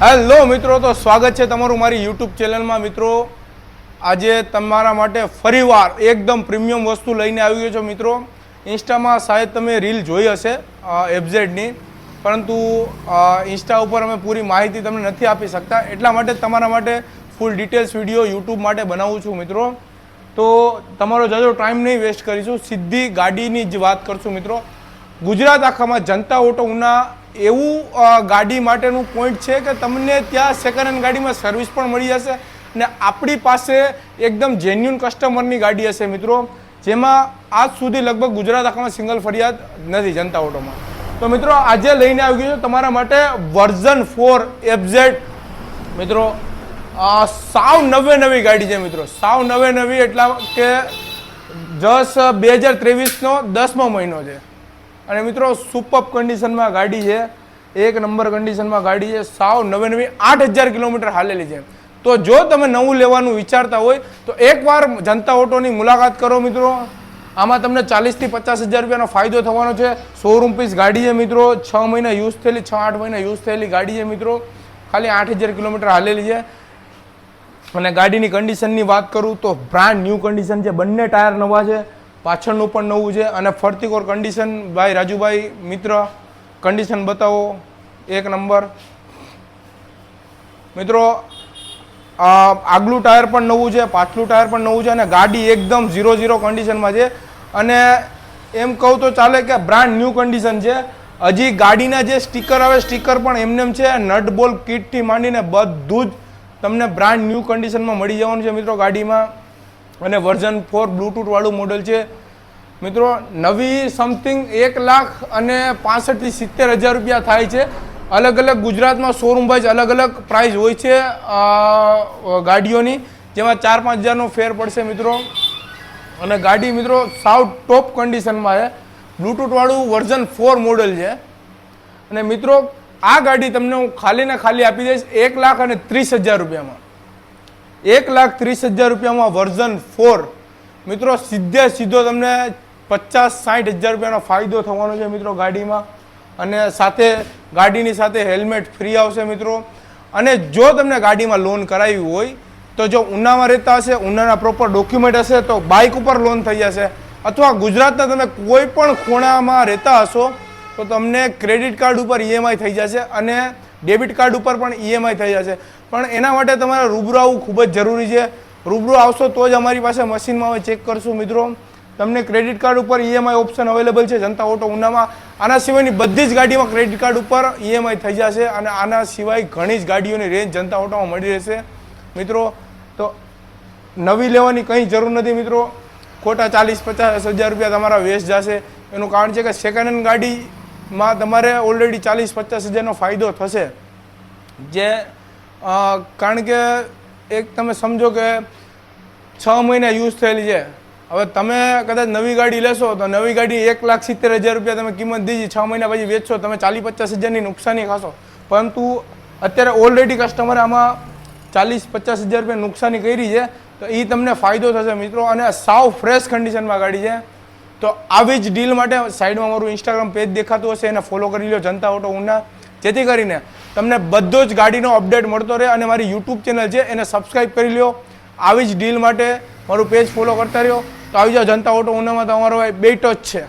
Hello મિત્રો, તો સ્વાગત છે તમારું મારી યુટ્યુબ ચેનલમાં મિત્રો, આજે તમારા માટે ફરીવાર એકદમ પ્રીમિયમ વસ્તુ લઈને આવી ગયો છો મિત્રો. ઇન્સ્ટામાં શાયદ તમે રીલ જોઈ હશે એફઝેડની પરંતુ ઇન્સ્ટા ઉપર અમે પૂરી માહિતી તમને નથી આપી શકતા. એટલા માટે તમારા માટે ફૂલ ડિટેલ્સ વીડિયો યુટ્યુબ માટે બનાવું છું મિત્રો. તો તમારો જજો ટાઈમ નહીં વેસ્ટ કરીશું. સીધી ગાડીની જ વાત કરશું મિત્રો. ગુજરાત આખામાં જનતા ઓટો ઉના એવું ગાડી માટેનું પોઈન્ટ છે કે તમને ત્યાં સેકન્ડ હેન્ડ ગાડીમાં સર્વિસ પણ મળી જશે અને આપણી પાસે એકદમ જેન્યુન કસ્ટમરની ગાડી હશે મિત્રો, જેમાં આજ સુધી લગભગ ગુજરાત આખામાં સિંગલ ફરિયાદ નથી જનતા ઓટોમાં. તો મિત્રો, આજે લઈને આવી ગયું છું તમારા માટે વર્ઝન ફોર એફઝેડ મિત્રો સાવ નવે નવી ગાડી છે મિત્રો, સાવ નવે નવી, એટલા કે જસ બે હજાર ત્રેવીસનો દસમો મહિનો છે. અને મિત્રો સુપર કન્ડિશનમાં ગાડી છે. એક નંબર કન્ડિશનમાં ગાડી છે. સાવ નવે નવી આઠ હજાર કિલોમીટર હાલેલી છે. તો જો તમે નવું લેવાનું વિચારતા હોય, તો એકવાર જનતા ઓટોની મુલાકાત કરો મિત્રો. આમાં તમને ચાલીસથી પચાસ હજાર રૂપિયાનો ફાયદો થવાનો છે. શોરૂમ પીસ ગાડી છે મિત્રો. છ મહિના યુઝ થયેલી, છ આઠ મહિના યુઝ થયેલી ગાડી છે મિત્રો. ખાલી આઠ હજાર કિલોમીટર હાલેલી છે. અને ગાડીની કન્ડિશનની વાત કરું તો બ્રાન્ડ ન્યૂ કન્ડિશન છે. બંને ટાયર નવા છે. પાછળનું પણ નવું છે અને ફરતી કોર કન્ડિશન ભાઈ રાજુભાઈ, મિત્ર કન્ડિશન બતાવો. એક નંબર. મિત્રો આગલું ટાયર પણ નવું છે, પાછલું ટાયર પણ નવું છે અને ગાડી એકદમ ઝીરો ઝીરો કન્ડિશનમાં છે. અને એમ કહું તો ચાલે કે બ્રાન્ડ ન્યૂ કન્ડિશન છે. હજી ગાડીના જે સ્ટીકર આવે સ્ટીકર પણ એમનેમ છે. નટ બોલ કીટથી માંડીને બધું જ તમને બ્રાન્ડ ન્યૂ કન્ડિશનમાં મળી જવાનું છે મિત્રો ગાડીમાં. અને વર્ઝન ફોર બ્લૂટૂથવાળું મોડલ છે. મિત્રો, નવી સમથિંગ એક લાખ અને પાસઠથી સિત્તેર હજાર રૂપિયા થાય છે. અલગ અલગ ગુજરાતમાં શોરૂમ વાઇઝ અલગ અલગ પ્રાઇસ હોય છે ગાડીઓની. જેમાં ચાર પાંચ હજારનો ફેર પડશે મિત્રો. અને ગાડી મિત્રો સાવ ટોપ કન્ડિશનમાં છે. બ્લૂટૂથ વાળું વર્ઝન ફોર મોડલ છે. અને મિત્રો, આ ગાડી તમને હું ખાલી ને ખાલી આપી દઈશ એક લાખ અને ત્રીસ હજાર રૂપિયામાં. એક લાખ ત્રીસ હજાર રૂપિયામાં વર્ઝન ફોર. મિત્રો, સીધે સીધો તમને પચાસ સાઠ હજાર રૂપિયાનો ફાયદો થવાનો છે મિત્રો ગાડીમાં. અને સાથે ગાડીની સાથે હેલ્મેટ ફ્રી આવશે મિત્રો. અને જો તમને ગાડીમાં લોન કરાવી હોય, તો જો ઉનામાં રહેતા હશે, ઉનાના પ્રોપર ડોક્યુમેન્ટ હશે, તો બાઇક ઉપર લોન થઈ જશે. અથવા ગુજરાતના તમે કોઈ પણ ખૂણામાં રહેતા હશો તો તમને ક્રેડિટ કાર્ડ ઉપર ઈએમઆઈ થઈ જશે અને ડેબિટ કાર્ડ ઉપર પણ ઈએમઆઈ થઈ જશે. પણ એના માટે તમારે રૂબરૂ આવવું ખૂબ જ જરૂરી છે. રૂબરૂ આવશો તો જ અમારી પાસે મશીનમાં હવે ચેક કરશું મિત્રો. તમને ક્રેડિટ કાર્ડ ઉપર ઈએમઆઈ ઓપ્શન અવેલેબલ છે જનતા ઓટો ઉનામાં. આના સિવાયની બધી જ ગાડીમાં ક્રેડિટ કાર્ડ ઉપર ઈએમઆઈ થઈ જશે અને આના સિવાય ઘણી જ ગાડીઓની રેન્જ જનતા ઓટોમાં મળી રહેશે. મિત્રો, તો નવી લેવાની કંઈ જરૂર નથી મિત્રો. ખોટા ચાલીસ પચાસ હજાર રૂપિયા તમારા વેસ્ટ જશે. એનું કારણ છે કે સેકન્ડ હેન્ડ ગાડીમાં તમારે ઓલરેડી ચાલીસ, પચાસ હજારનો ફાયદો થશે. જે કારણ કે એક તમે સમજો કે છ મહિના યુઝ થયેલી છે. હવે તમે કદાચ નવી ગાડી લેશો, તો નવી ગાડી એક લાખ સિત્તેર હજાર રૂપિયા તમે કિંમત દીધી, છ મહિના પછી વેચશો, તમે ચાલીસ, પચાસ હજારની નુકસાની ખાશો. પરંતુ અત્યારે ઓલરેડી કસ્ટમરે આમાં ચાલીસ, પચાસ હજાર રૂપિયા નુકસાની કરી છે, તો એ તમને ફાયદો થશે મિત્રો. અને સાવ ફ્રેશ કન્ડિશનમાં ગાડી છે. તો આવી જ ડીલ માટે સાઈડમાં મારું ઇન્સ્ટાગ્રામ પેજ દેખાતું હશે, એને ફોલો કરી લો જનતા ઓટો ઉના જેથી કરીને તમને બધો જ ગાડીનો અપડેટ મળતો રહે અને મારી યુટ્યુબ ચેનલ છે, એને સબસ્ક્રાઈબ કરી લો આવી જ ડીલ માટે મારું પેજ ફોલો કરતા રહ્યો. તો આવી જાઓ, જનતા ઓટો ઉનામાં તમારો બે ટચ છે.